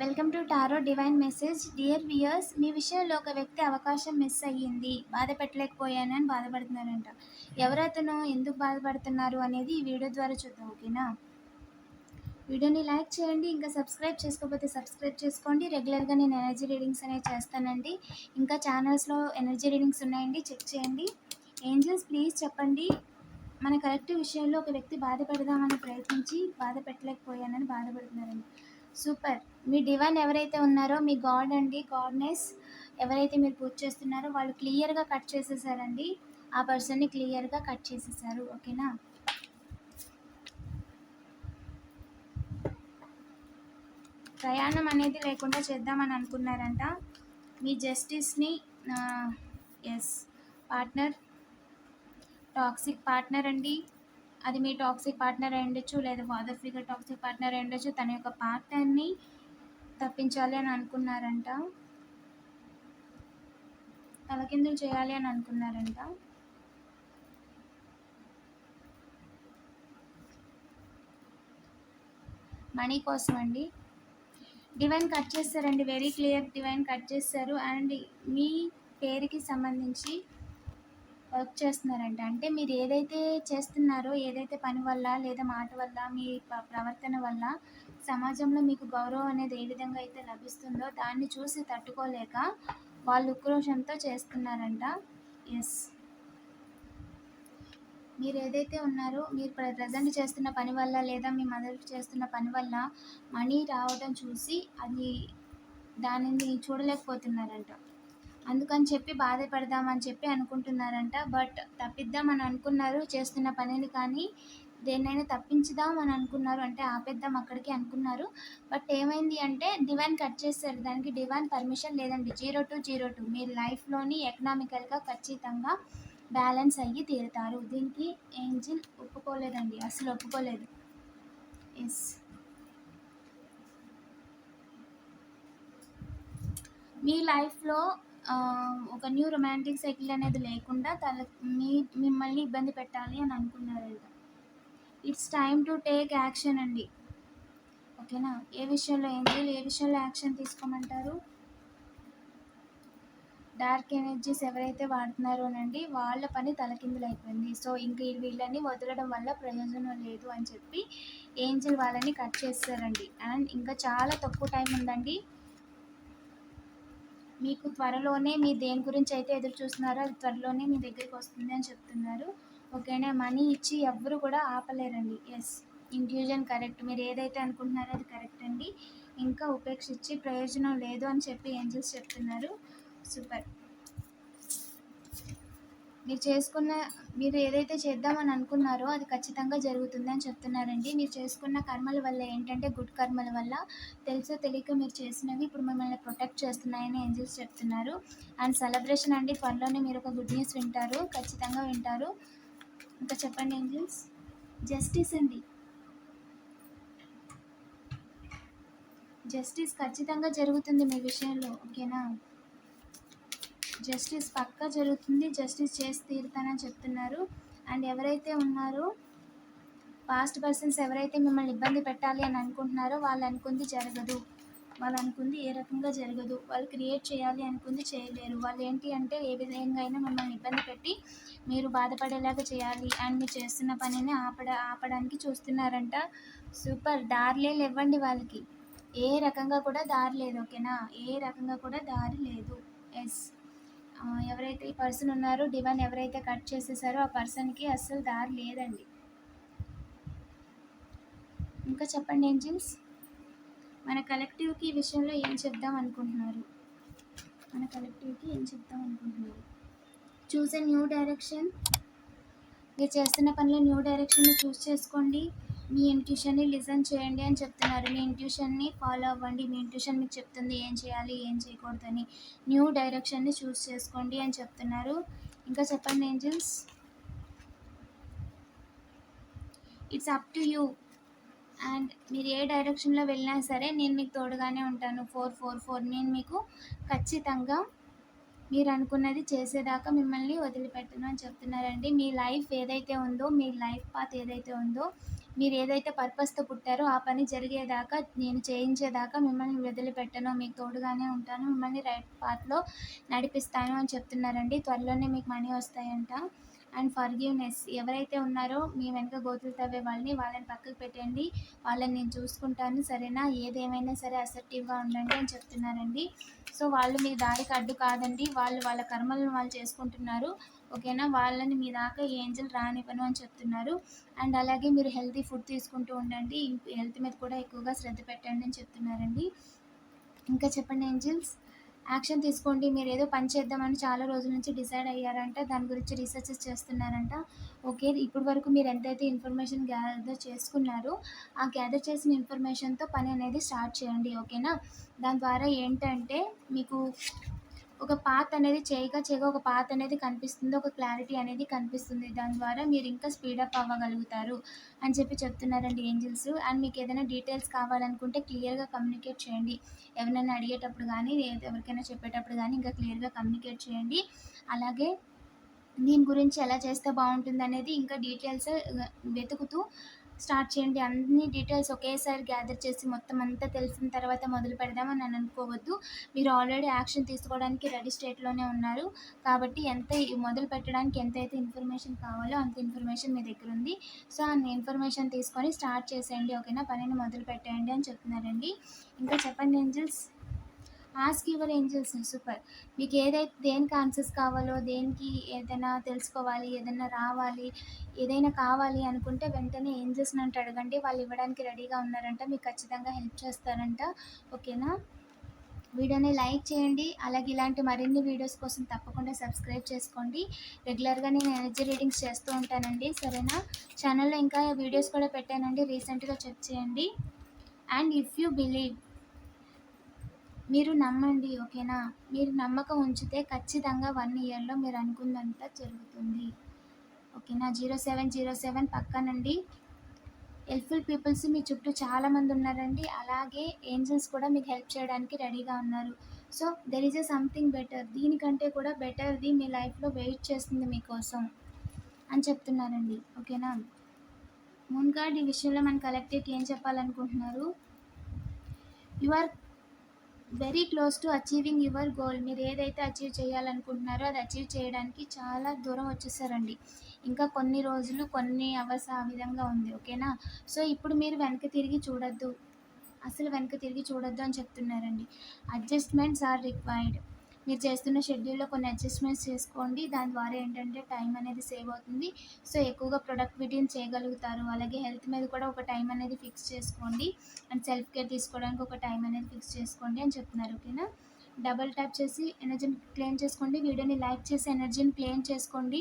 Welcome to tarot divine message. Dear viewers మీ విషయంలో ఒక వ్యక్తి అవకాశం మిస్ అయ్యింది బాధ పెట్టలేకపోయానని బాధపడుతున్నారంట. ఎవరతను ఎందుకు బాధపడుతున్నారు అనేది ఈ వీడియో ద్వారా చూద్దాం ఓకేనా? వీడియోని లైక్ చేయండి ఇంకా సబ్స్క్రైబ్ చేసుకోకపోతే సబ్స్క్రైబ్ చేసుకోండి. రెగ్యులర్గా నేను ఎనర్జీ రీడింగ్స్ అనేవి చేస్తానండి. ఇంకా ఛానల్స్లో ఎనర్జీ రీడింగ్స్ ఉన్నాయండి చెక్ చేయండి. ఏంజల్స్ ప్లీజ్ చెప్పండి. మన కరెక్ట్ విషయంలో ఒక వ్యక్తి బాధపడదామని ప్రయత్నించి బాధ పెట్టలేకపోయానని బాధపడుతున్నారండి. సూపర్. మీ డివైన్ ఎవరైతే ఉన్నారో మీ గాడ్ అండి గాడ్నెస్ ఎవరైతే మీరు పూజ చేస్తున్నారో వాళ్ళు క్లియర్గా కట్ చేసేసారండి. ఆ పర్సన్ని క్లియర్గా కట్ చేసేసారు. ఓకేనా? ప్రయాణం అనేది లేకుండా చేద్దామని అనుకున్నారంట. మీ జస్టిస్ని ఎస్ పార్ట్నర్ టాక్సిక్ పార్ట్నర్ అండి. అది మీ టాక్సిక్ పార్ట్నర్ అయి ఉండొచ్చు లేదా ఫాదర్ ఫిగర్ టాక్సిక్ పార్ట్నర్ అయి ఉండొచ్చు. తన యొక్క పార్ట్నర్ని తప్పించాలి అని అనుకున్నారంట. తలకిందులు చేయాలి అని అనుకున్నారంట. మనీ కోసం అండి. డివైన్ కట్ చేస్తారండి. వెరీ క్లియర్ డివైన్ కట్ చేస్తారు. అండ్ మీ పేరుకి సంబంధించి వర్క్ చేస్తున్నారంట. అంటే మీరు ఏదైతే చేస్తున్నారో ఏదైతే పని వల్ల లేదా మాట వల్ల మీ ప్రవర్తన వల్ల సమాజంలో మీకు గౌరవం అనేది ఏ విధంగా అయితే లభిస్తుందో దాన్ని చూసి తట్టుకోలేక వాళ్ళు ఉక్రోషంతో చేస్తున్నారంట. ఎస్ మీరు ఏదైతే ఉన్నారో మీరు ప్రజెంట్ చేస్తున్న పని వల్ల లేదా మీ మదర్ చేస్తున్న పని వల్ల మనీ రావడం చూసి అది దానిని చూడలేకపోతున్నారంట. అందుకని చెప్పి బాధపడదామని చెప్పి అనుకుంటున్నారంట. బట్ తప్పిద్దామని అనుకున్నారు చేస్తున్న పనిని కానీ దేన్నైనా తప్పించుదాం అని అనుకున్నారు అంటే ఆపేద్దాం అక్కడికి అనుకున్నారు. బట్ ఏమైంది అంటే డివైన్ కట్ చేస్తారు దానికి డివైన్ పర్మిషన్ లేదండి. Zero two zero two. మీ లైఫ్లోని ఎకనామికల్గా ఖచ్చితంగా బ్యాలెన్స్ అయ్యి తీరుతారు. దీనికి ఏంజిల్ ఒప్పుకోలేదండి. అసలు ఒప్పుకోలేదు. ఎస్ మీ లైఫ్లో ఒక న్యూ రొమాంటిక్ సైకిల్ అనేది లేకుండా తల మీ మిమ్మల్ని ఇబ్బంది పెట్టాలి అని అనుకున్నారంట. It's time to take action అండి. ఓకేనా? ఏ విషయంలో ఏంటి ఏ విషయంలో యాక్షన్ తీసుకోమంటారు? డార్క్ ఎనర్జీస్ ఎవరైతే వాడుతున్నారో అనండి వాళ్ళ పని తలకిందులు అయిపోయింది. సో ఇంక ఈ వీళ్ళని వదలడం వల్ల ప్రయోజనం లేదు అని చెప్పి ఏంజల్ వాళ్ళని కట్ చేస్తారండి. అండ్ ఇంకా చాలా తక్కువ టైం ఉందండి. మీకు త్వరలోనే మీ దేని గురించి అయితే ఎదురు చూస్తున్నారో అది త్వరలోనే మీ దగ్గరికి వస్తుంది అని చెప్తున్నారు. ఓకేనా? మనీ ఇచ్చి ఎవ్వరు కూడా ఆపలేరండి. ఎస్ ఇంక్లూజన్ కరెక్ట్ మీరు ఏదైతే అనుకుంటున్నారో అది కరెక్ట్ అండి. ఇంకా ఉపేక్షించి ప్రయోజనం లేదు అని చెప్పి ఏంజల్స్ చెప్తున్నారు. సూపర్ మీరు చేసుకున్న మీరు ఏదైతే చేద్దామని అనుకున్నారో అది ఖచ్చితంగా జరుగుతుంది అని చెప్తున్నారండి. మీరు చేసుకున్న కర్మల వల్ల ఏంటంటే గుడ్ కర్మల వల్ల తెలుసో తెలియక మీరు చేసినవి ఇప్పుడు మిమ్మల్ని ప్రొటెక్ట్ చేస్తున్నాయని ఏంజల్స్ చెప్తున్నారు. అండ్ సెలబ్రేషన్ అండి త్వరలోనే మీరు ఒక గుడ్ న్యూస్ వింటారు ఖచ్చితంగా వింటారు. ఇంకా చెప్పండి ఏంజల్స్? జస్టిస్ అండి. జస్టిస్ ఖచ్చితంగా జరుగుతుంది మీ విషయంలో ఓకేనా? జస్టిస్ పక్కా జరుగుతుంది. జస్టిస్ చేసి తీరుతానని చెప్తున్నారు. అండ్ ఎవరైతే ఉన్నారో పాస్ట్ పర్సన్స్ ఎవరైతే మిమ్మల్ని ఇబ్బంది పెట్టాలి అని అనుకుంటున్నారో వాళ్ళు అనుకుంది జరగదు. వాళ్ళు అనుకుంది ఏ రకంగా జరగదు. వాళ్ళు క్రియేట్ చేయాలి అనుకుంది చేయలేరు. వాళ్ళు ఏంటి అంటే ఏ విధంగా అయినా మిమ్మల్ని ఇబ్బంది పెట్టి మీరు బాధపడేలాగా చేయాలి. అండ్ మీరు చేస్తున్న పనిని ఆపడ ఆపడానికి చూస్తున్నారంట. సూపర్. దారిలే ఇవ్వండి వాళ్ళకి. ఏ రకంగా కూడా దారి లేదు ఓకేనా? ఏ రకంగా కూడా దారి లేదు. ఎస్. ఎవరైతే ఈ పర్సన్ ఉన్నారో డివైన్ ఎవరైతే కట్ చేసేసారో ఆ పర్సన్కి అస్సలు దారి లేదండి. ఇంకా చెప్పండి ఏంజిల్స్ మన కలెక్టివ్కి ఈ విషయంలో ఏం చెప్దాం అనుకుంటున్నారు? మన కలెక్టివ్కి ఏం చెప్దాం అనుకుంటున్నారు? చూసే న్యూ డైరెక్షన్. మీరు చేస్తున్న పనిలో న్యూ డైరెక్షన్ని చూస్ చేసుకోండి. మీ ఇంట్యూషన్ని లిసన్ చేయండి అని చెప్తున్నారు. మీ ఇంట్యూషన్ని ఫాలో అవ్వండి. మీ ఇంట్యూషన్ మీకు చెప్తుంది ఏం చేయాలి ఏం చేయకూడదని. న్యూ డైరెక్షన్ని చూస్ చేసుకోండి అని చెప్తున్నారు. ఇంకా చెప్పండి angels it's up to you and మీరు ఏ డైరెక్షన్లో వెళ్ళినా సరే నేను మీకు తోడుగానే ఉంటాను. ఫోర్ ఫోర్ ఫోర్ నేను మీకు ఖచ్చితంగా మీరు అనుకున్నది చేసేదాకా మిమ్మల్ని వదిలిపెట్టను అని చెప్తున్నారండి. మీ లైఫ్ ఏదైతే ఉందో మీ లైఫ్ పాత్ ఏదైతే ఉందో మీరు ఏదైతే పర్పస్తో పుట్టారో ఆ పని జరిగేదాకా నేను చేయించేదాకా మిమ్మల్ని వదిలిపెట్టను మీకు తోడుగానే ఉంటాను మిమ్మల్ని రైట్ పాత్లో నడిపిస్తాను అని చెప్తున్నారండి. త్వరలోనే మీకు మనీ వస్తాయంట. అండ్ ఫర్గివ్నెస్ ఎవరైతే ఉన్నారో మీ వెనక గోతులు తవ్వే వాళ్ళని వాళ్ళని పక్కకు పెట్టండి. వాళ్ళని నేను చూసుకుంటాను. సరేనా? ఏదేమైనా సరే అసెప్టివ్గా ఉండండి అని చెప్తున్నారండి. సో వాళ్ళు మీ దారికి అడ్డు కాదండి. వాళ్ళు వాళ్ళ కర్మలను వాళ్ళు చేసుకుంటున్నారు. ఓకేనా? వాళ్ళని మీ దాకా ఏంజల్ రానివ్వను అని చెప్తున్నారు. అండ్ అలాగే మీరు హెల్తీ ఫుడ్ తీసుకుంటూ ఉండండి. హెల్త్ మీద కూడా ఎక్కువగా శ్రద్ధ పెట్టండి అని చెప్తున్నారండి. ఇంకా చెప్పండి ఏంజిల్స్? యాక్షన్ తీసుకోండి మీరు ఏదో పని చేద్దామని చాలా రోజుల నుంచి డిసైడ్ అయ్యారంట దాని గురించి రీసెర్చెస్ చేస్తున్నారంట. ఓకే ఇప్పటి వరకు మీరు ఎంతైతే ఇన్ఫర్మేషన్ గ్యాదర్ చేసుకున్నారో ఆ గ్యాదర్ చేసిన ఇన్ఫర్మేషన్తో పని అనేది స్టార్ట్ చేయండి ఓకేనా? దాని ద్వారా ఏంటంటే మీకు ఒక పాత్ అనేది చేయగా చేయగా ఒక పాత్ అనేది కనిపిస్తుంది ఒక క్లారిటీ అనేది కనిపిస్తుంది. దాని ద్వారా మీరు ఇంకా స్పీడప్ అవ్వగలుగుతారు అని చెప్పి చెప్తున్నారండి ఏంజిల్స్ అండ్ మీకు ఏదైనా డీటెయిల్స్ కావాలనుకుంటే క్లియర్గా కమ్యూనికేట్ చేయండి. ఎవరైనా అడిగేటప్పుడు కానీ ఎవరికైనా చెప్పేటప్పుడు కానీ ఇంకా క్లియర్గా కమ్యూనికేట్ చేయండి. అలాగే దీని గురించి ఎలా చేస్తే బాగుంటుంది అనేది ఇంకా డీటెయిల్స్ వెతుకుతూ స్టార్ట్ చేయండి. అన్ని డీటెయిల్స్ ఒకేసారి గ్యాదర్ చేసి మొత్తం అంతా తెలిసిన తర్వాత మొదలు పెడదామని అని అనుకోవద్దు. మీరు ఆల్రెడీ యాక్షన్ తీసుకోవడానికి రెడీ స్టేట్లోనే ఉన్నారు. కాబట్టి ఎంత మొదలు పెట్టడానికి ఎంతైతే ఇన్ఫర్మేషన్ కావాలో అంత ఇన్ఫర్మేషన్ మీ దగ్గర ఉంది. సో ఆ ఇన్ఫర్మేషన్ తీసుకొని స్టార్ట్ చేసేయండి. ఓకేనా? పనిని మొదలు పెట్టేయండి అని చెప్తున్నారండి. ఇంకా చెప్పండి angels? Ask your angels super మీకు ఏదైతే దేనికి ఆన్సర్స్ కావాలో దేనికి ఏదైనా తెలుసుకోవాలి ఏదైనా రావాలి ఏదైనా కావాలి అనుకుంటే వెంటనే ఏంజల్స్ని అంటే అడగండి. వాళ్ళు ఇవ్వడానికి రెడీగా ఉన్నారంట మీకు ఖచ్చితంగా హెల్ప్ చేస్తారంట. ఓకేనా వీడియోని లైక్ చేయండి. అలాగే ఇలాంటి మరిన్ని వీడియోస్ కోసం తప్పకుండా సబ్స్క్రైబ్ చేసుకోండి. రెగ్యులర్గా నేను ఎనర్జీ రీడింగ్స్ చేస్తూ ఉంటానండి. సరేనా ఛానల్లో ఇంకా వీడియోస్ కూడా పెట్టానండి. రీసెంట్గా చెక్ చేయండి. అండ్ ఇఫ్ యూ బిలీవ్ మీరు నమ్మండి ఓకేనా? మీరు నమ్మకం ఉంచితే ఖచ్చితంగా వన్ ఇయర్లో మీరు అనుకున్నంత జరుగుతుంది. ఓకేనా? జీరో సెవెన్ జీరో సెవెన్ పక్కనండి హెల్ప్ఫుల్ పీపుల్స్ మీ చుట్టూ చాలామంది ఉన్నారండి. అలాగే ఏంజల్స్ కూడా మీకు హెల్ప్ చేయడానికి రెడీగా ఉన్నారు. So there is a something better దీనికంటే కూడా బెటర్ది మీ లైఫ్లో వెయిట్ చేస్తుంది మీకోసం అని చెప్తున్నారండి. ఓకేనా? మూన్ కార్డ్ ఈ విషయంలో మన కలెక్టివ్కి ఏం చెప్పాలనుకుంటున్నారు? You are very close to achieving your goal మీరు ఏదైతే అచీవ్ చేయాలనుకుంటున్నారో అది అచీవ్ చేయడానికి చాలా దూరం వచ్చేసారండి. ఇంకా కొన్ని రోజులు కొన్ని అవర్స్ ఆ విధంగా ఉంది. ఓకేనా సో ఇప్పుడు మీరు వెనక్కి తిరిగి చూడొద్దు. అసలు వెనక తిరిగి చూడొద్దు అని చెప్తున్నారండి. అడ్జస్ట్మెంట్స్ ఆర్ రిక్వైర్డ్ మీరు చేస్తున్న షెడ్యూల్లో కొన్ని అడ్జస్ట్మెంట్స్ చేసుకోండి. దాని ద్వారా ఏంటంటే టైం అనేది సేవ్ అవుతుంది. సో ఎక్కువగా ప్రొడక్టివిటీని చేయగలుగుతారు. అలాగే హెల్త్ మీద కూడా ఒక టైం అనేది ఫిక్స్ చేసుకోండి. అండ్ సెల్ఫ్ కేర్ తీసుకోవడానికి ఒక టైం అనేది ఫిక్స్ చేసుకోండి అని చెప్తున్నారు. ఓకేనా? డబల్ ట్యాప్ చేసి ఎనర్జీని క్లెయిమ్ చేసుకోండి. వీడియోని లైక్ చేసి ఎనర్జీని క్లెయిమ్ చేసుకోండి.